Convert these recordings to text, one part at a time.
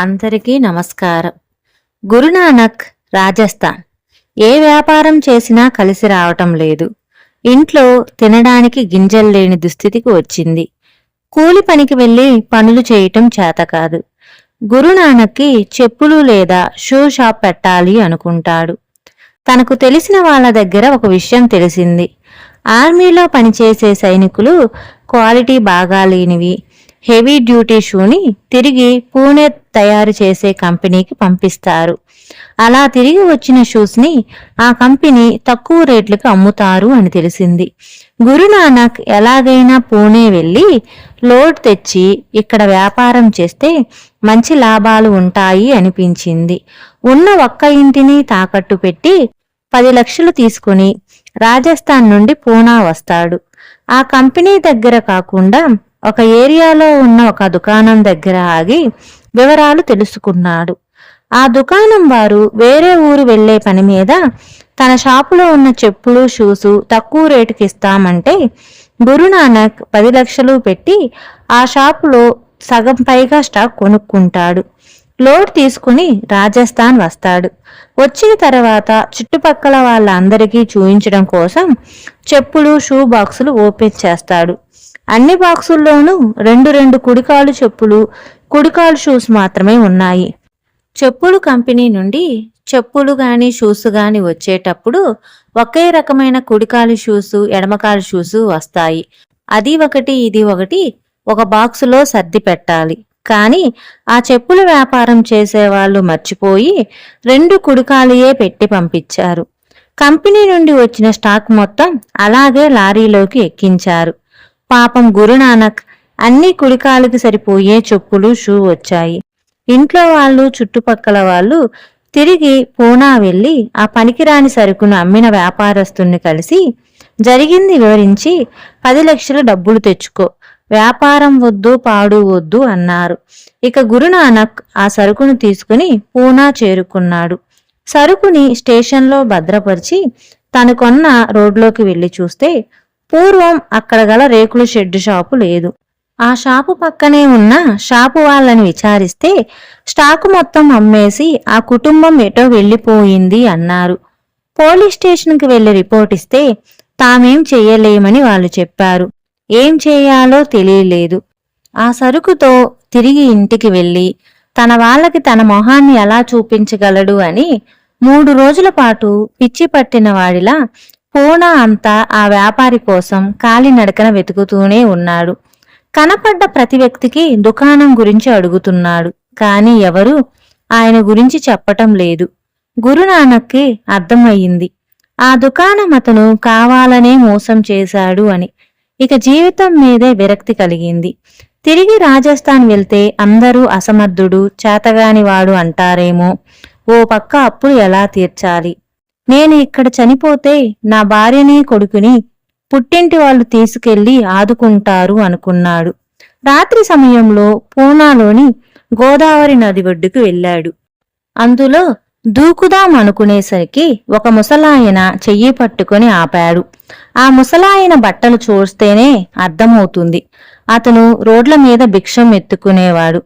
అందరికీ నమస్కారం. గురునానక్ రాజస్థాన్. ఏ వ్యాపారం చేసినా కలిసి రావటం లేదు. ఇంట్లో తినడానికి గింజలు లేని దుస్థితికి వచ్చింది. కూలి పనికి వెళ్ళి పనులు చేయటం చేత కాదు. గురునానక్కి చెప్పులు లేదా షూ షాప్ పెట్టాలి అనుకుంటాడు. తనకు తెలిసిన వాళ్ళ దగ్గర ఒక విషయం తెలిసింది. ఆర్మీలో పనిచేసే సైనికులు క్వాలిటీ బాగా లేనివి హెవీ డ్యూటీ షూని తిరిగి పూణే తయారు చేసే కంపెనీకి పంపిస్తారు. అలా తిరిగి వచ్చిన షూస్ని ఆ కంపెనీ తక్కువ రేట్లకు అమ్ముతారు అని తెలిసింది. గురునానక్ ఎలాగైనా పూణే వెళ్ళి లోడ్ తెచ్చి ఇక్కడ వ్యాపారం చేస్తే మంచి లాభాలు ఉంటాయి అనిపించింది. ఉన్న ఒక్క ఇంటిని తాకట్టు పెట్టి పది లక్షలు తీసుకుని రాజస్థాన్ నుండి పూనా వస్తాడు. ఆ కంపెనీ దగ్గర కాకుండా ఒక ఏరియాలో ఉన్న ఒక దుకాణం దగ్గర ఆగి వివరాలు తెలుసుకున్నాడు. ఆ దుకాణం వారు వేరే ఊరు వెళ్ళే పని మీద తన షాపులో ఉన్న చెప్పులు షూసు తక్కువ రేటుకి ఇస్తామంటే గురునానక్ పది లక్షలు పెట్టి ఆ షాపులో సగం పైగా స్టాక్ కొనుక్కుంటాడు. లోడ్ తీసుకుని రాజస్థాన్ వస్తాడు. వచ్చిన తర్వాత చుట్టుపక్కల వాళ్ళందరికీ చూయించడం కోసం చెప్పులు షూ బాక్సులు ఓపెన్ చేస్తాడు. అన్ని బాక్సుల్లోనూ రెండు రెండు కుడికాలు చెప్పులు కుడికాలు షూస్ మాత్రమే ఉన్నాయి. చెప్పులు కంపెనీ నుండి చెప్పులు గాని షూస్ గాని వచ్చేటప్పుడు ఒకే రకమైన కుడికాలు షూస్ ఎడమకాలు షూస్ వస్తాయి. అది ఒకటి ఇది ఒకటి ఒక బాక్సులో సర్ది పెట్టాలి. కానీ ఆ చెప్పుల వ్యాపారం చేసేవాళ్ళు మర్చిపోయి రెండు కుడికాలియే పెట్టి పంపించారు. కంపెనీ నుండి వచ్చిన స్టాక్ మొత్తం అలాగే లారీలోకి ఎక్కించారు. పాపం గురునానక్ అన్ని కుడికాలికి సరిపోయే చెప్పులు షూ వచ్చాయి. ఇంట్లో వాళ్ళు చుట్టుపక్కల వాళ్ళు తిరిగి పూనా వెళ్ళి ఆ పనికిరాని సరుకును అమ్మిన వ్యాపారస్తుని కలిసి జరిగింది వివరించి పది లక్షల డబ్బులు తెచ్చుకో వ్యాపారం వద్దు పాడు వద్దు అన్నారు. ఇక గురునానక్ ఆ సరుకును తీసుకుని పూనా చేరుకున్నాడు. సరుకుని స్టేషన్లో భద్రపరిచి తను కొన్న రోడ్లోకి వెళ్ళి చూస్తే పూర్వం అక్కడ గల రేకుల షెడ్డు షాపు లేదు. ఆ షాపు పక్కనే ఉన్న షాపు వాళ్ళని విచారిస్తే స్టాకు మొత్తం అమ్మేసి ఆ కుటుంబం ఎటో వెళ్ళిపోయింది అన్నారు. పోలీస్ స్టేషన్కి వెళ్ళి రిపోర్ట్ ఇస్తే తామేం చెయ్యలేమని వాళ్ళు చెప్పారు. ఏం చేయాలో తెలియలేదు. ఆ సరుకుతో తిరిగి ఇంటికి వెళ్ళి తన వాళ్ళకి తన మొహాన్ని ఎలా చూపించగలడు అని మూడు రోజుల పాటు పిచ్చి పట్టిన వాడిలా పూనా అంతా ఆ వ్యాపారి కోసం కాలినడకన వెతుకుతూనే ఉన్నాడు. కనపడ్డ ప్రతి వ్యక్తికి దుకాణం గురించి అడుగుతున్నాడు. కాని ఎవరు ఆయన గురించి చెప్పటం లేదు. గురునానక్కి అర్థమయ్యింది. ఆ దుకాణం అతను కావాలనే మోసం చేశాడు అని. ఇక జీవితం మీదే విరక్తి కలిగింది. తిరిగి రాజస్థాన్ వెళ్తే అందరూ అసమర్థుడు చేతగానివాడు అంటారేమో. ఓ పక్క అప్పులు ఎలా తీర్చాలి? నేను ఇక్కడ చనిపోతే నా భార్యని కొడుకుని పుట్టింటి వాళ్ళు తీసుకెళ్ళి ఆదుకుంటారు అనుకున్నాడు. రాత్రి సమయంలో పూనాలోని గోదావరి నది ఒడ్డుకు వెళ్ళాడు. అందులో దూకుదాం అనుకునేసరికి ఒక ముసలాయన చెయ్యి పట్టుకొని ఆపాడు. ఆ ముసలాయన బట్టలు చూస్తేనే అర్థమవుతుంది. అతను రోడ్ల మీద భిక్షం ఎత్తుకునేవాడు.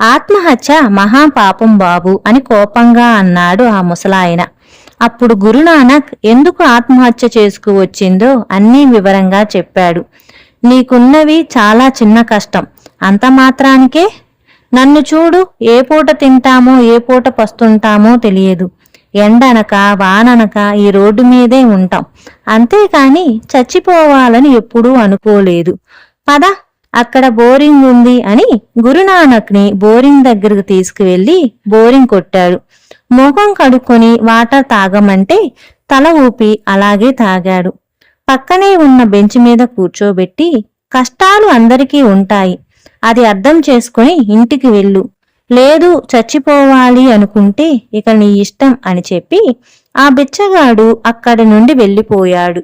ఆత్మహత్య మహాపాపం బాబు అని కోపంగా అన్నాడు ఆ ముసలాయన. అప్పుడు గురునానక్ ఎందుకు ఆత్మహత్య చేసుకువచ్చిందో అన్నీ వివరంగా చెప్పాడు. నీకున్నవి చాలా చిన్న కష్టం. అంత మాత్రానికే? నన్ను చూడు ఏ పూట తింటామో ఏ పూట పస్తుంటామో తెలియదు. ఎండనక వాననక ఈ రోడ్డు మీదే ఉంటాం. అంతేకాని చచ్చిపోవాలని ఎప్పుడూ అనుకోలేదు. పద అక్కడ బోరింగ్ ఉంది అని గురునానక్ని బోరింగ్ దగ్గరకు తీసుకువెళ్ళి బోరింగ్ కొట్టాడు. ముఖం కడుక్కొని వాటర్ తాగమంటే తల ఊపి అలాగే తాగాడు. పక్కనే ఉన్న బెంచ్ మీద కూర్చోబెట్టి కష్టాలు అందరికీ ఉంటాయి. అది అర్థం చేసుకుని ఇంటికి వెళ్ళు. లేదు చచ్చిపోవాలి అనుకుంటే ఇక నీ ఇష్టం అని చెప్పి ఆ బిచ్చగాడు అక్కడి నుండి వెళ్ళిపోయాడు.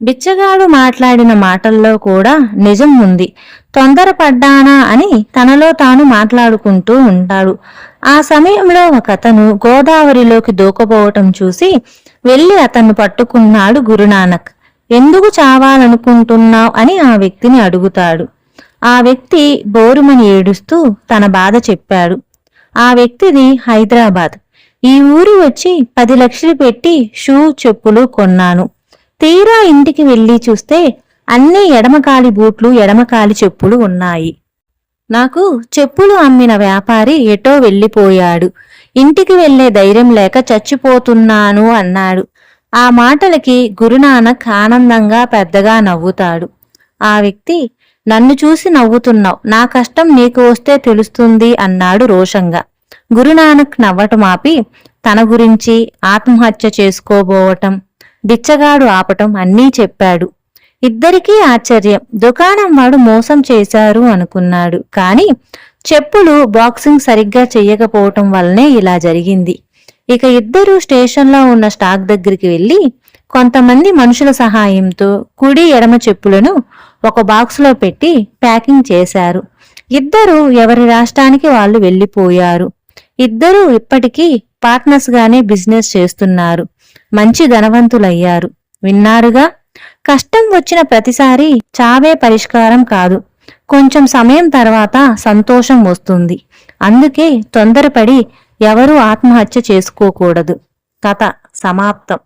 బిచ్చగాడు మాట్లాడిన మాటల్లో కూడా నిజం ఉంది. తొందరపడ్డానా అని తనలో తాను మాట్లాడుకుంటూ ఉంటాడు. ఆ సమయంలో ఒక అతను గోదావరిలోకి దూకపోవటం చూసి వెళ్ళి అతన్ని పట్టుకున్నాడు గురునానక్. ఎందుకు చావాలనుకుంటున్నావు? అని ఆ వ్యక్తిని అడుగుతాడు. ఆ వ్యక్తి బోరుమని ఏడుస్తూ తన బాధ చెప్పాడు. ఆ వ్యక్తిది హైదరాబాద్. ఈ ఊరు వచ్చి పది లక్షలు పెట్టి షూ చెప్పులు కొన్నాను. తీరా ఇంటికి వెళ్ళి చూస్తే అన్ని ఎడమకాలి బూట్లు ఎడమకాలి చెప్పులు ఉన్నాయి. నాకు చెప్పులు అమ్మిన వ్యాపారి ఎటో వెళ్ళిపోయాడు. ఇంటికి వెళ్ళే ధైర్యం లేక చచ్చిపోతున్నాను అన్నాడు. ఆ మాటలకి గురునానక్ ఆనందంగా పెద్దగా నవ్వుతాడు. ఆ వ్యక్తి నన్ను చూసి నవ్వుతున్నావు. నా కష్టం నీకు వస్తే తెలుస్తుంది అన్నాడు రోషంగా. గురునానక్ నవ్వటం ఆపి తన గురించి ఆత్మహత్య చేసుకోబోవటం బిచ్చగాడు ఆపటం అన్నీ చెప్పాడు. ఇద్దరికీ ఆశ్చర్యం. దుకాణం వాడు మోసం చేశారు అనుకున్నాడు. కాని చెప్పులు బాక్సింగ్ సరిగ్గా చెయ్యకపోవటం వల్లనే ఇలా జరిగింది. ఇక ఇద్దరు స్టేషన్లో ఉన్న స్టాక్ దగ్గరికి వెళ్ళి కొంతమంది మనుషుల సహాయంతో కుడి ఎడమ చెప్పులను ఒక బాక్స్లో పెట్టి ప్యాకింగ్ చేశారు. ఇద్దరు ఎవరి రాష్ట్రానికి వాళ్ళు వెళ్ళిపోయారు. ఇద్దరూ ఇప్పటికీ పార్ట్నర్స్గానే బిజినెస్ చేస్తున్నారు. మంచి ధనవంతులయ్యారు. విన్నారుగా? కష్టం వచ్చిన ప్రతిసారి చావే పరిష్కారం కాదు. కొంచెం సమయం తర్వాత సంతోషం వస్తుంది. అందుకే తొందరపడి ఎవరూ ఆత్మహత్య చేసుకోకూడదు. కథ సమాప్తం.